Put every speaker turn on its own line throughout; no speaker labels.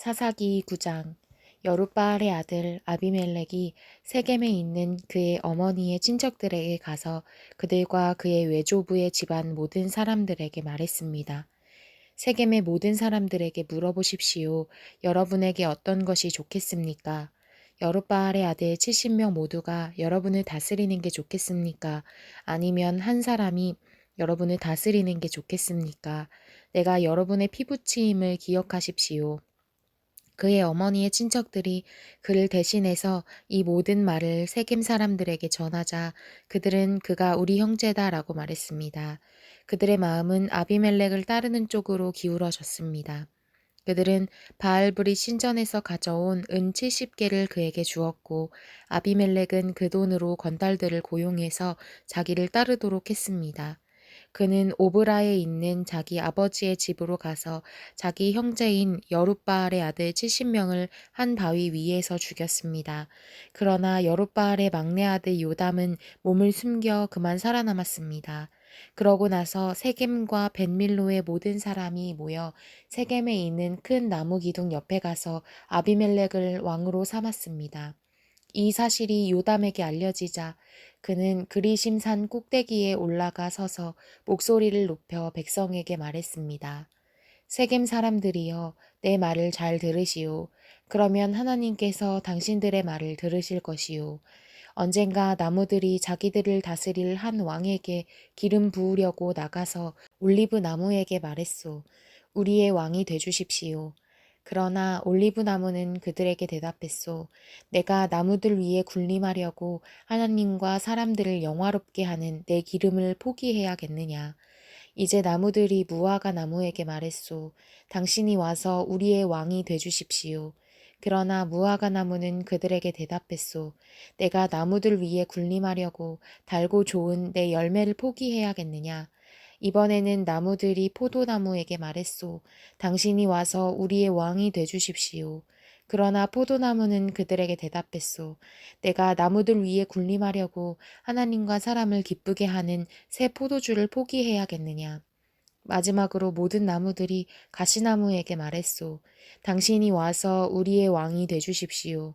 사사기 9장 여룻바알의 아들 아비멜렉이 세겜에 있는 그의 어머니의 친척들에게 가서 그들과 그의 외조부의 집안 모든 사람들에게 말했습니다. 세겜의 모든 사람들에게 물어보십시오. 여러분에게 어떤 것이 좋겠습니까? 여룻바알의 아들 70명 모두가 여러분을 다스리는 게 좋겠습니까? 아니면 한 사람이 여러분을 다스리는 게 좋겠습니까? 내가 여러분의 피부치임을 기억하십시오. 그의 어머니의 친척들이 그를 대신해서 이 모든 말을 세겜 사람들에게 전하자 그들은 그가 우리 형제다라고 말했습니다. 그들의 마음은 아비멜렉을 따르는 쪽으로 기울어졌습니다. 그들은 바알브리 신전에서 가져온 은 70개를 그에게 주었고 아비멜렉은 그 돈으로 건달들을 고용해서 자기를 따르도록 했습니다. 그는 오브라에 있는 자기 아버지의 집으로 가서 자기 형제인 여룻바알의 아들 70명을 한 바위 위에서 죽였습니다. 그러나 여룻바알의 막내 아들 요담은 몸을 숨겨 그만 살아남았습니다. 그러고 나서 세겜과 벤밀로의 모든 사람이 모여 세겜에 있는 큰 나무 기둥 옆에 가서 아비멜렉을 왕으로 삼았습니다. 이 사실이 요담에게 알려지자 그는 그리심산 꼭대기에 올라가 서서 목소리를 높여 백성에게 말했습니다. 세겜 사람들이여 내 말을 잘 들으시오. 그러면 하나님께서 당신들의 말을 들으실 것이오. 언젠가 나무들이 자기들을 다스릴 한 왕에게 기름 부으려고 나가서 올리브 나무에게 말했소. 우리의 왕이 되주십시오. 그러나 올리브 나무는 그들에게 대답했소. 내가 나무들 위에 군림하려고 하나님과 사람들을 영화롭게 하는 내 기름을 포기해야겠느냐. 이제 나무들이 무화과 나무에게 말했소. 당신이 와서 우리의 왕이 되주십시오. 그러나 무화과 나무는 그들에게 대답했소. 내가 나무들 위에 군림하려고 달고 좋은 내 열매를 포기해야겠느냐. 이번에는 나무들이 포도나무에게 말했소. 당신이 와서 우리의 왕이 되주십시오. 그러나 포도나무는 그들에게 대답했소. 내가 나무들 위에 군림하려고 하나님과 사람을 기쁘게 하는 새 포도주를 포기해야겠느냐. 마지막으로 모든 나무들이 가시나무에게 말했소. 당신이 와서 우리의 왕이 되주십시오.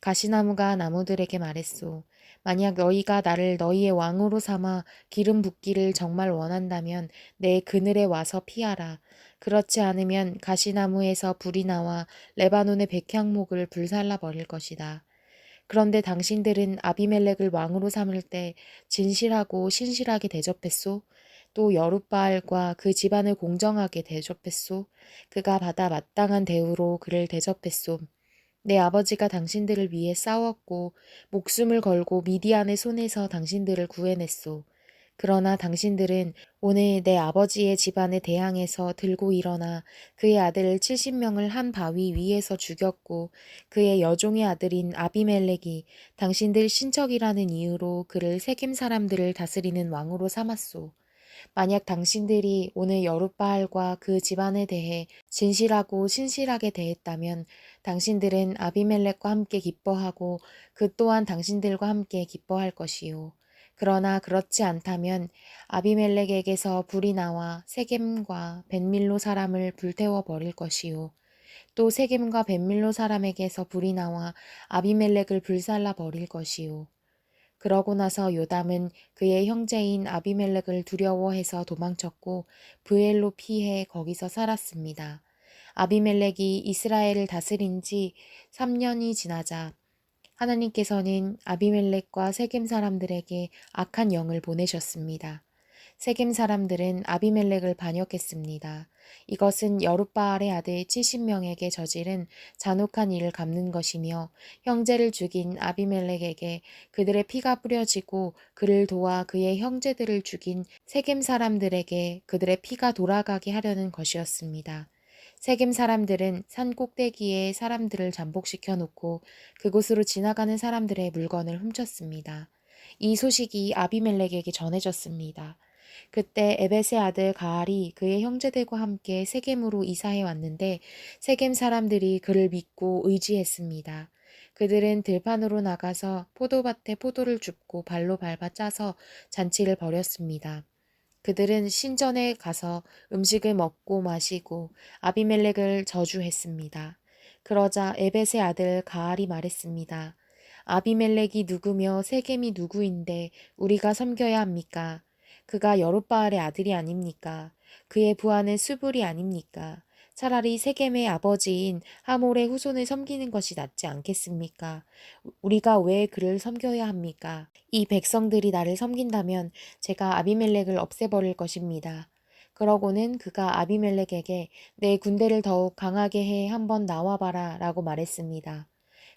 가시나무가 나무들에게 말했소. 만약 너희가 나를 너희의 왕으로 삼아 기름 붓기를 정말 원한다면 내 그늘에 와서 피하라. 그렇지 않으면 가시나무에서 불이 나와 레바논의 백향목을 불살라 버릴 것이다. 그런데 당신들은 아비멜렉을 왕으로 삼을 때 진실하고 신실하게 대접했소? 또 여룻바알과 그 집안을 공정하게 대접했소? 그가 받아 마땅한 대우로 그를 대접했소. 내 아버지가 당신들을 위해 싸웠고 목숨을 걸고 미디안의 손에서 당신들을 구해냈소. 그러나 당신들은 오늘 내 아버지의 집안에 대항해서 들고 일어나 그의 아들 70명을 한 바위 위에서 죽였고 그의 여종의 아들인 아비멜렉이 당신들 신척이라는 이유로 그를 세겜 사람들을 다스리는 왕으로 삼았소. 만약 당신들이 오늘 여룻바알과 그 집안에 대해 진실하고 신실하게 대했다면 당신들은 아비멜렉과 함께 기뻐하고 그 또한 당신들과 함께 기뻐할 것이요. 그러나 그렇지 않다면 아비멜렉에게서 불이 나와 세겜과 벤밀로 사람을 불태워 버릴 것이요. 또 세겜과 벤밀로 사람에게서 불이 나와 아비멜렉을 불살라 버릴 것이요. 그러고 나서 요담은 그의 형제인 아비멜렉을 두려워해서 도망쳤고 브엘로 피해 거기서 살았습니다. 아비멜렉이 이스라엘을 다스린 지 3년이 지나자 하나님께서는 아비멜렉과 세겜 사람들에게 악한 영을 보내셨습니다. 세겜 사람들은 아비멜렉을 반역했습니다. 이것은 여룻바알의 아들 70명에게 저지른 잔혹한 일을 갚는 것이며 형제를 죽인 아비멜렉에게 그들의 피가 뿌려지고 그를 도와 그의 형제들을 죽인 세겜 사람들에게 그들의 피가 돌아가게 하려는 것이었습니다. 세겜 사람들은 산 꼭대기에 사람들을 잠복시켜 놓고 그곳으로 지나가는 사람들의 물건을 훔쳤습니다. 이 소식이 아비멜렉에게 전해졌습니다. 그때 에벳의 아들 가알이 그의 형제들과 함께 세겜으로 이사해 왔는데 세겜 사람들이 그를 믿고 의지했습니다. 그들은 들판으로 나가서 포도밭에 포도를 줍고 발로 밟아 짜서 잔치를 벌였습니다. 그들은 신전에 가서 음식을 먹고 마시고 아비멜렉을 저주했습니다. 그러자 에벳의 아들 가알이 말했습니다. 아비멜렉이 누구며 세겜이 누구인데 우리가 섬겨야 합니까? 그가 여룻바알의 아들이 아닙니까? 그의 부하는 수불이 아닙니까? 차라리 세겜의 아버지인 하몰의 후손을 섬기는 것이 낫지 않겠습니까? 우리가 왜 그를 섬겨야 합니까? 이 백성들이 나를 섬긴다면 제가 아비멜렉을 없애버릴 것입니다. 그러고는 그가 아비멜렉에게 내 군대를 더욱 강하게 해 한번 나와봐라 라고 말했습니다.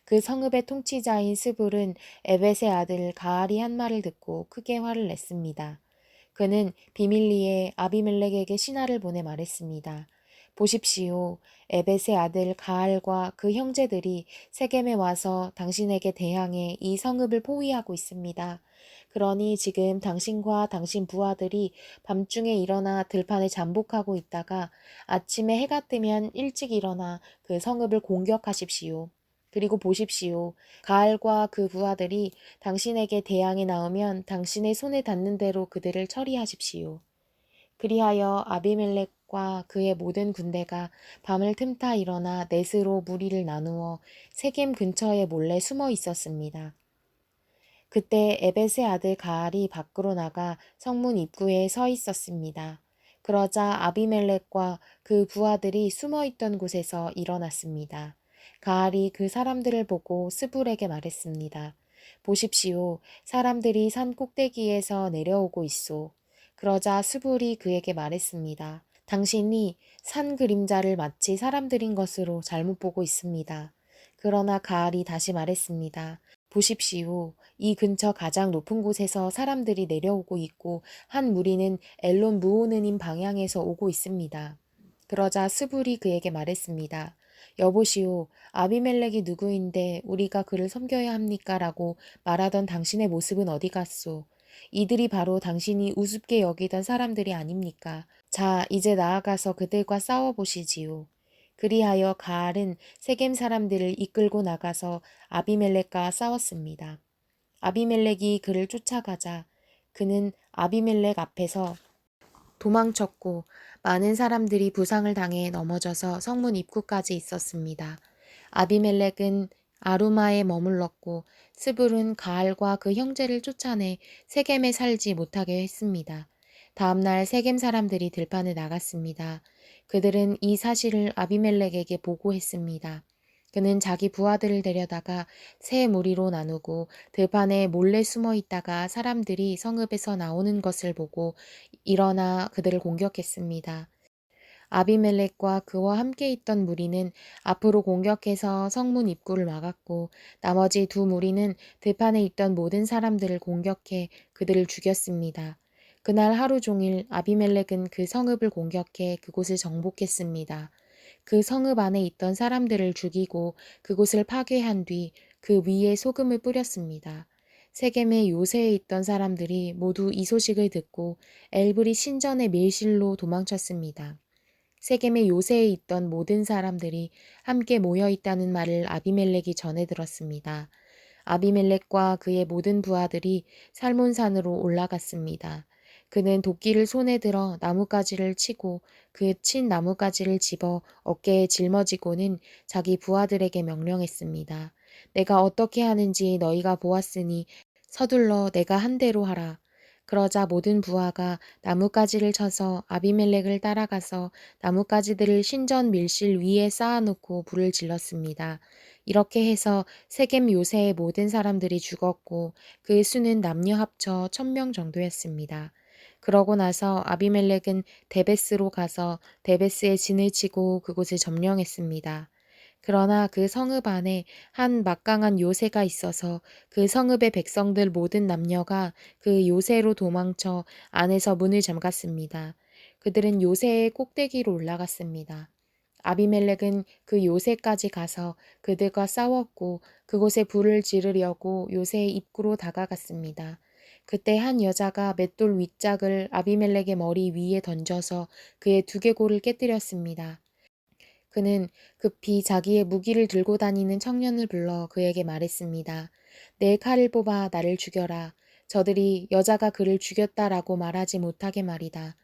그 성읍의 통치자인 스불은 에벳의 아들 가알이 한 말을 듣고 크게 화를 냈습니다. 그는 비밀리에 아비멜렉에게 신하를 보내 말했습니다. 보십시오. 에벳의 아들 가알과 그 형제들이 세겜에 와서 당신에게 대항해 이 성읍을 포위하고 있습니다. 그러니 지금 당신과 당신 부하들이 밤중에 일어나 들판에 잠복하고 있다가 아침에 해가 뜨면 일찍 일어나 그 성읍을 공격하십시오. 그리고 보십시오. 가알과 그 부하들이 당신에게 대항해 나오면 당신의 손에 닿는 대로 그들을 처리하십시오. 그리하여 아비멜렉과 그의 모든 군대가 밤을 틈타 일어나 넷으로 무리를 나누어 세겜 근처에 몰래 숨어 있었습니다. 그때 에벳의 아들 가알이 밖으로 나가 성문 입구에 서 있었습니다. 그러자 아비멜렉과 그 부하들이 숨어 있던 곳에서 일어났습니다. 가알이 그 사람들을 보고 스불에게 말했습니다. 보십시오. 사람들이 산 꼭대기에서 내려오고 있소. 그러자 스불이 그에게 말했습니다. 당신이 산 그림자를 마치 사람들인 것으로 잘못 보고 있습니다. 그러나 가알이 다시 말했습니다. 보십시오. 이 근처 가장 높은 곳에서 사람들이 내려오고 있고 한 무리는 엘론 무오느님 방향에서 오고 있습니다. 그러자 스불이 그에게 말했습니다. 여보시오, 아비멜렉이 누구인데 우리가 그를 섬겨야 합니까? 라고 말하던 당신의 모습은 어디 갔소? 이들이 바로 당신이 우습게 여기던 사람들이 아닙니까? 자, 이제 나아가서 그들과 싸워보시지요. 그리하여 가알은 세겜 사람들을 이끌고 나가서 아비멜렉과 싸웠습니다. 아비멜렉이 그를 쫓아가자 그는 아비멜렉 앞에서 도망쳤고 많은 사람들이 부상을 당해 넘어져서 성문 입구까지 있었습니다. 아비멜렉은 아루마에 머물렀고 스불은 가알과 그 형제를 쫓아내 세겜에 살지 못하게 했습니다. 다음날 세겜 사람들이 들판에 나갔습니다. 그들은 이 사실을 아비멜렉에게 보고했습니다. 그는 자기 부하들을 데려다가 새 무리로 나누고 들판에 몰래 숨어 있다가 사람들이 성읍에서 나오는 것을 보고 일어나 그들을 공격했습니다. 아비멜렉과 그와 함께 있던 무리는 앞으로 공격해서 성문 입구를 막았고 나머지 두 무리는 들판에 있던 모든 사람들을 공격해 그들을 죽였습니다. 그날 하루 종일 아비멜렉은 그 성읍을 공격해 그곳을 정복했습니다. 그 성읍 안에 있던 사람들을 죽이고 그곳을 파괴한 뒤 그 위에 소금을 뿌렸습니다. 세겜의 요새에 있던 사람들이 모두 이 소식을 듣고 엘브리 신전의 밀실로 도망쳤습니다. 세겜의 요새에 있던 모든 사람들이 함께 모여 있다는 말을 아비멜렉이 전해 들었습니다. 아비멜렉과 그의 모든 부하들이 살몬산으로 올라갔습니다. 그는 도끼를 손에 들어 나뭇가지를 치고 그 친 나뭇가지를 집어 어깨에 짊어지고는 자기 부하들에게 명령했습니다. 내가 어떻게 하는지 너희가 보았으니 서둘러 내가 한 대로 하라. 그러자 모든 부하가 나뭇가지를 쳐서 아비멜렉을 따라가서 나뭇가지들을 신전 밀실 위에 쌓아놓고 불을 질렀습니다. 이렇게 해서 세겜 요새의 모든 사람들이 죽었고 그 수는 남녀 합쳐 천 명 정도였습니다. 그러고 나서 아비멜렉은 데베스로 가서 데베스에 진을 치고 그곳을 점령했습니다. 그러나 그 성읍 안에 한 막강한 요새가 있어서 그 성읍의 백성들 모든 남녀가 그 요새로 도망쳐 안에서 문을 잠갔습니다. 그들은 요새의 꼭대기로 올라갔습니다. 아비멜렉은 그 요새까지 가서 그들과 싸웠고 그곳에 불을 지르려고 요새의 입구로 다가갔습니다. 그때 한 여자가 맷돌 윗짝을 아비멜렉의 머리 위에 던져서 그의 두개골을 깨뜨렸습니다. 그는 급히 자기의 무기를 들고 다니는 청년을 불러 그에게 말했습니다. 내 칼을 뽑아 나를 죽여라. 저들이 여자가 그를 죽였다라고 말하지 못하게 말이다.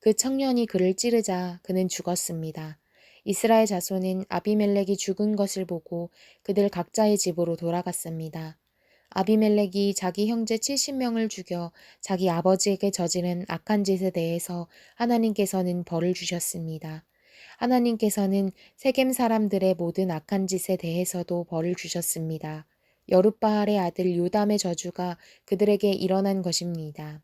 그 청년이 그를 찌르자 그는 죽었습니다. 이스라엘 자손은 아비멜렉이 죽은 것을 보고 그들 각자의 집으로 돌아갔습니다. 아비멜렉이 자기 형제 70명을 죽여 자기 아버지에게 저지른 악한 짓에 대해서 하나님께서는 벌을 주셨습니다. 하나님께서는 세겜 사람들의 모든 악한 짓에 대해서도 벌을 주셨습니다. 여룻바알의 아들 요담의 저주가 그들에게 일어난 것입니다.